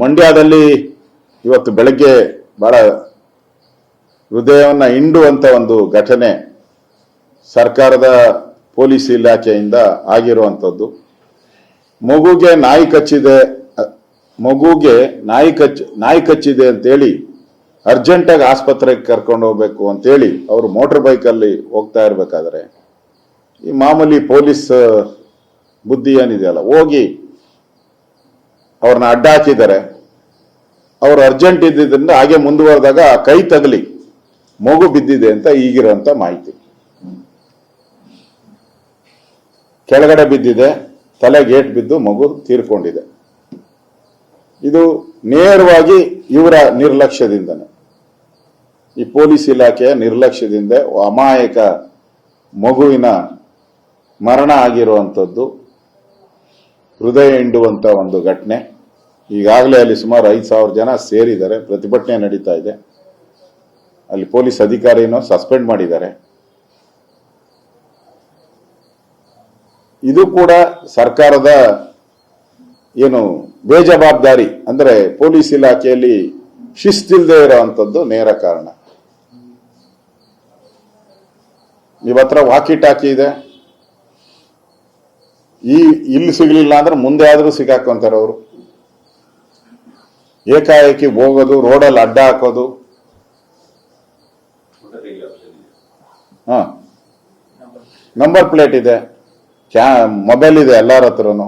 ಮಂಡ್ಯದಲ್ಲಿ ಇವತ್ತು ಬೆಳಗ್ಗೆ ಬಹಳ ಹೃದಯವನ್ನು ಹಿಂಡುವಂತ ಒಂದು ಘಟನೆ ಸರ್ಕಾರದ ಪೊಲೀಸ್ ಇಲಾಖೆಯಿಂದ ಆಗಿರುವಂಥದ್ದು. ಮಗುಗೆ ನಾಯಿ ಕಚ್ಚಿದೆ, ಮಗುಗೆ ನಾಯಿ ಕಚ್ಚ ನಾಯಿ ಕಚ್ಚಿದೆ ಅಂತೇಳಿ ಅರ್ಜೆಂಟಾಗಿ ಆಸ್ಪತ್ರೆಗೆ ಕರ್ಕೊಂಡು ಹೋಗ್ಬೇಕು ಅಂತೇಳಿ ಅವರು ಮೋಟ್ರ್ ಬೈಕಲ್ಲಿ ಹೋಗ್ತಾ ಇರಬೇಕಾದ್ರೆ ಈ ಮಾಮೂಲಿ ಪೊಲೀಸ್ ಬುದ್ಧಿ ಏನಿದೆಯಲ್ಲ, ಹೋಗಿ ಅವ್ರನ್ನ ಅಡ್ಡ ಹಾಕಿದ್ದಾರೆ ಅವ್ರು ಅರ್ಜೆಂಟ್ ಇದ್ದಿದ್ದರಿಂದ ಹಾಗೆ ಮುಂದುವರೆದಾಗ ಕೈ ತಗಲಿ, ಮಗು ಬಿದ್ದಿದೆ ಅಂತ ಈಗಿರುವಂತ ಮಾಹಿತಿ. ಕೆಳಗಡೆ ಬಿದ್ದಿದೆ, ತಲೆ ಗೇಟ್ ಬಿದ್ದು ಮಗು ತೀರ್ಕೊಂಡಿದೆ. ಇದು ನೇರವಾಗಿ ಇವರ ನಿರ್ಲಕ್ಷ್ಯದಿಂದನೇ. ಈ ಪೊಲೀಸ್ ಇಲಾಖೆಯ ನಿರ್ಲಕ್ಷ್ಯದಿಂದ ಅಮಾಯಕ ಮಗುವಿನ ಮರಣ ಆಗಿರುವಂಥದ್ದು, ಹೃದಯ ಹಿಂಡುವಂಥ ಒಂದು ಘಟನೆ. ಈಗಾಗಲೇ ಅಲ್ಲಿ ಸುಮಾರು ಐದು ಸಾವಿರ ಜನ ಸೇರಿದ್ದಾರೆ. ಪ್ರತಿಭಟನೆ ನಡೀತಾ ಇದೆ. ಅಲ್ಲಿ ಪೊಲೀಸ್ ಅಧಿಕಾರಿಯನ್ನು ಸಸ್ಪೆಂಡ್ ಮಾಡಿದ್ದಾರೆ. ಇದು ಕೂಡ ಸರ್ಕಾರದ ಏನು ಬೇಜವಾಬ್ದಾರಿ, ಅಂದ್ರೆ ಪೊಲೀಸ್ ಇಲಾಖೆಯಲ್ಲಿ ಶಿಸ್ತಿಲ್ದೇ ಇರುವಂತದ್ದು ನೇರ ಕಾರಣ. ಇವತ್ರ ವಾಕಿ ಟಾಕಿ ಇದೆ. ಈ ಇಲ್ಲಿ ಸಿಗಲಿಲ್ಲ ಅಂದ್ರೆ ಮುಂದೆ ಆದ್ರೂ ಸಿಗಾಕೊಂತಾರೆ ಅವರು. ಏಕಾಏಕಿ ಹೋಗೋದು, ರೋಡಲ್ಲಿ ಅಡ್ಡ ಹಾಕೋದು. ಹಾಂ. ನಂಬರ್ ಪ್ಲೇಟ್ ಇದೆ. ಕ್ಯಾ ಮೊಬೈಲ್ ಇದೆ ಎಲ್ಲರ ಹತ್ರನು.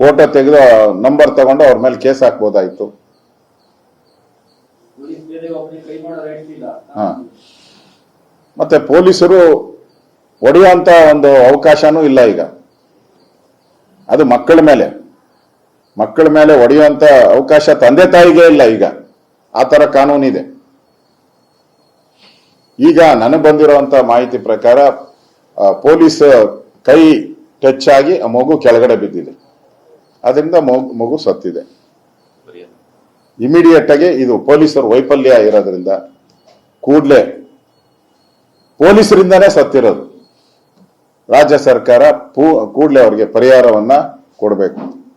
ಫೋಟೋ ತೆಗೆದು ನಂಬರ್ ತಗೊಂಡು ಅವ್ರ ಮೇಲೆ ಕೇಸ್ ಹಾಕ್ಬೋದಾಯ್ತು. ಹಾಂ. ಮತ್ತೆ ಪೊಲೀಸರು ಹೊಡೆಯುವಂತ ಒಂದು ಅವಕಾಶನೂ ಇಲ್ಲ ಈಗ. ಅದು ಮಕ್ಕಳ ಮೇಲೆ. ಮಕ್ಕಳ ಮೇಲೆ ಹೊಡೆಯುವಂತ ಅವಕಾಶ ತಂದೆ ತಾಯಿಗೆ ಇಲ್ಲ ಈಗ. ಆ ತರ ಕಾನೂನಿದೆ. ಈಗ ನನಗೆ ಬಂದಿರುವಂತ ಮಾಹಿತಿ ಪ್ರಕಾರ ಪೊಲೀಸ್ ಕೈ ಟಚ್ ಆಗಿ ಆ ಮಗು ಕೆಳಗಡೆ ಬಿದ್ದಿದೆ. ಅದರಿಂದ ಮಗು- ಸತ್ತಿದೆ. ಇಮಿಡಿಯೇಟ್ ಆಗಿ ಇದು ಪೊಲೀಸರು ವೈಫಲ್ಯ ಇರೋದ್ರಿಂದ ಕೂಡಲೇ ಪೊಲೀಸರಿಂದನೇ ಸತ್ತಿರೋದು. ರಾಜ್ಯ ಸರ್ಕಾರ ಕೂಡಲೇ ಅವರಿಗೆ ಪರಿಹಾರವನ್ನ ಕೊಡಬೇಕು.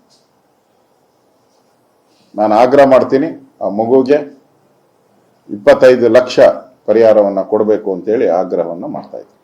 ನಾನು ಆಗ್ರಹ ಮಾಡ್ತೀನಿ ಆ ಮಗುಗೆ ಇಪ್ಪತ್ತೈದು ಲಕ್ಷ ಪರಿಹಾರವನ್ನು ಕೊಡಬೇಕು ಅಂತೇಳಿ ಆಗ್ರಹವನ್ನು ಮಾಡ್ತಾ ಇದ್ದೀನಿ.